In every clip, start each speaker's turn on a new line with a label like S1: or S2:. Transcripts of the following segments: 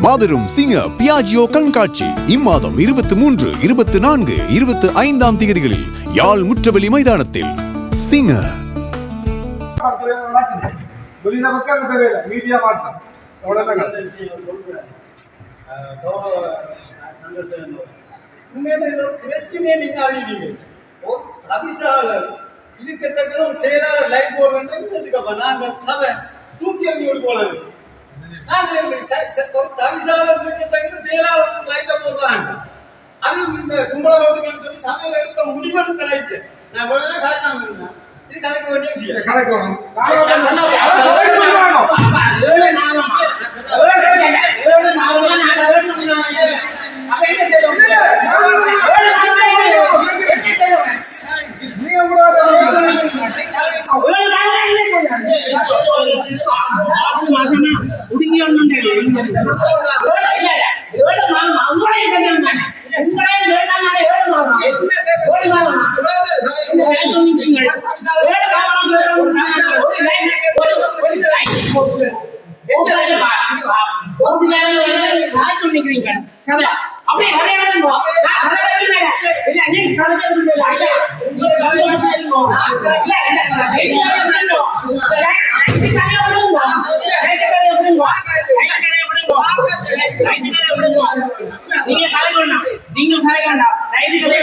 S1: மாபெரும் சிங்க பியாஜியோ கண்காட்சி. இம்மாதம் இருபத்தி மூன்று இருபத்தி நான்கு இருபத்தி ஐந்தாம் தேதிகளில் யாழ் முற்றவெளி மைதானத்தில். சிங்க.
S2: இதுக்கு தக்க ஒரு செயலாளர் லைஃப் போடுறது இதுக்கப்ப நாங்க சபை தூக்கி எறிஞ்சு போல நாங்க ச- ஒரு தவிசாளர் இருக்க தக்க செயலாளர் லைட்டை போடுறாங்க அது இந்த கும்பல ரோட்டுக்கு சொல்லி சபையில் எடுத்த முடிவெடுத்த லைட்டு நான் உடனே கலக்காம இருந்தேன் இது கலக்க வேண்டிய விஷயம்
S3: கலைக்கணும்
S2: நான்
S3: நீங்க
S4: அப்படியே கதையாடுங்க நான் கதை இல்ல நீ கதை நீங்க கலை நீங்க கலை வேண்டாம் ரைட்டு கதை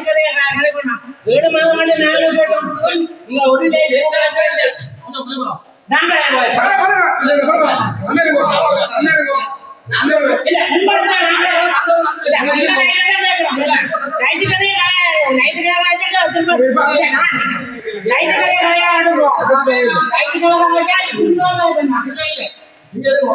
S4: கதையை கலை ஏழு மாதம் வந்து நாங்கள் நீங்க ஒரு
S3: இல்ல,
S4: கதையை திரும்ப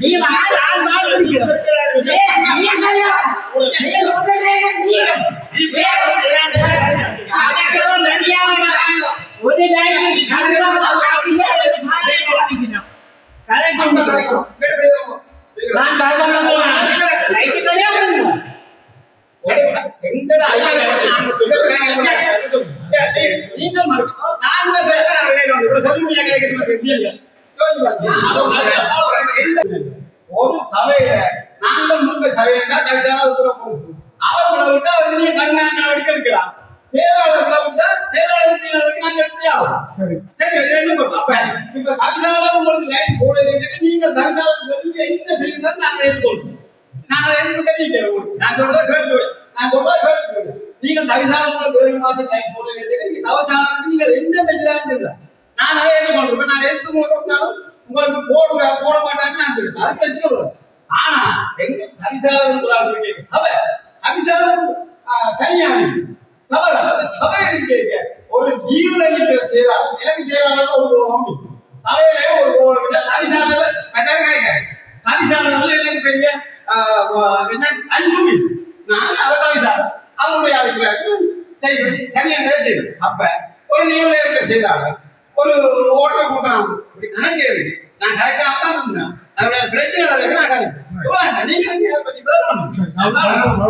S4: நீ ஒரு.
S2: கலைக்கிறோம்.
S4: நான் கதை லைட் கல்யாணம்
S2: எங்கடா ஐயா நாங்க சொல்றோம். நீங்க மறு- நாங்க சொல்றோம். இவ்வளவு சொல்லி முடியா கேட்கறது இல்லையா? ஒரு சபையில நாங்கள் முழுக்க சபையில கவிசான அவர்களை விட்டு அவர் நீங்க கடுமையான நடவடிக்கை எடுக்கலாம் செயலாளர்களை விட்டா செயலாளர் நடவடிக்கை நாங்க எடுத்தே ஆகணும்
S3: சரி.
S2: ரெண்டு. அப்ப இப்ப கவிசாலம் உங்களுக்கு லைன் போட நீங்க கவிசாலம் தெரிஞ்சு என்ன செய்யுங்க நாங்க ஏற்றுக்கொள்ளும் நான் அதை எனக்கு தெரிவிக்கிறேன் உங்களுக்கு. நான் சொல்றதை கேட்டுக்கொள்ளுங்க. நான் சொல்றதை கேட்டுக்கொள்ளுங்க. நீங்க உங்களுக்கு ஏழு மாசம் லைன் போட வேண்டியது நீங்க தவசாலத்துக்கு நீங்க எந்த செஞ்சாலும் சொல்றேன் நான் அதை ஏற்றுக்கொள்றேன் நான் எடுத்து கொடுத்தாலும் உங்களுக்கு போடுவேன் போட மாட்டாங்கன்னு நான் சொல்றேன். அதுக்கு எடுத்துக்கொள்றேன் ஆனா எங்க தவிசாலம் சபை. அபிசாரம் தனியாக சபை அந்த சபை இருக்கு ஒரு நீர் நிக்கிற செயலாளர் நிலவு செயலாளர் ஒரு கோபம் சபையில ஒரு கோபம் இல்லை தவிசாளர் கச்சாங்க தவிசாளர் எனக்கு பெரிய ஆஹ், வ- என்ன? அன்புமி நான் அவர் தவிசாளர் அவருடைய அபிப்பிராயத்தில் செய்வேன். சரியாக செய்வேன். அப்ப ஒரு லீவ்ல இருக்க செயலாளர் ஒரு ஓட்டர் கூட்டம் இப்படி கணக்கு இருக்கு நான் கரெக்டாக தான் இருந்தேன் அதோட பிரச்சனை வரைக்கும் நான் கணக்கு நீங்க அதை பத்தி வேறு ஒண்ணு